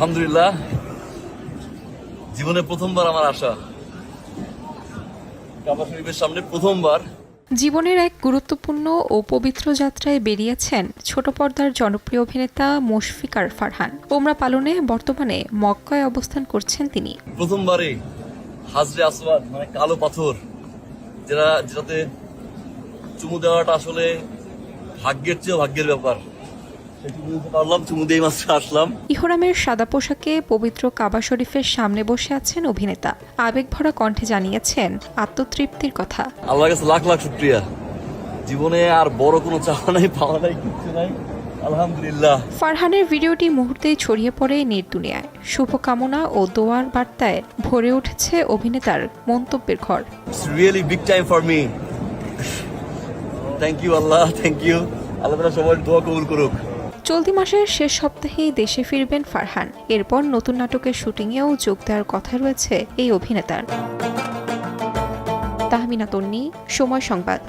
আলহামদুলিল্লাহ। জীবনে প্রথমবার আমার আশা কাবা শরীফের সামনে প্রথমবার। জীবনের এক গুরুত্বপূর্ণ ও পবিত্র যাত্রায় বেরিয়েছেন ছোট পর্দার জনপ্রিয় অভিনেতা মুশফিকার ফারহান। ওমরা পালনে বর্তমানে মক্কায় অবস্থান করছেন তিনি। প্রথমবারে হাজরে আসওয়াদ মানে কালো পাথর যেটা যেটাতে চুমু দেওয়াটা আসলে ভাগ্যের চেয়েও ভাগ্যের ব্যাপার। ইহরামের সাদা পোশাকে পবিত্র কাবা শরীফের সামনে বসে আছেন অভিনেতা। আবেগভরা কণ্ঠে জানিয়েছেন আত্মতৃপ্তির কথা। আল্লাহর কাছে লাখ লাখ শুক্রিয়া। জীবনে আর বড় কোনো চাওয়া নাই পাওয়া নাই কিচ্ছু নাই। আলহামদুলিল্লাহ। ফারহানের ভিডিওটি মুহূর্তেই ছড়িয়ে পড়ে নেট দুনিয়ায়। শুভকামনা ও দোয়ার বার্তায় ভরে উঠেছে অভিনেতার মন্তব্যের ঘর। Really big time for me thank you Allah thank you Allah সবার দোয়া কবুল করুক। চলতি মাসের শেষ সপ্তাহেই দেশে ফিরবেন ফারহান। এরপর নতুন নাটকের শুটিংয়েও যোগ দেওয়ার কথা রয়েছে এই অভিনেতার। তাহমিনা তন্নি, সময় সংবাদ।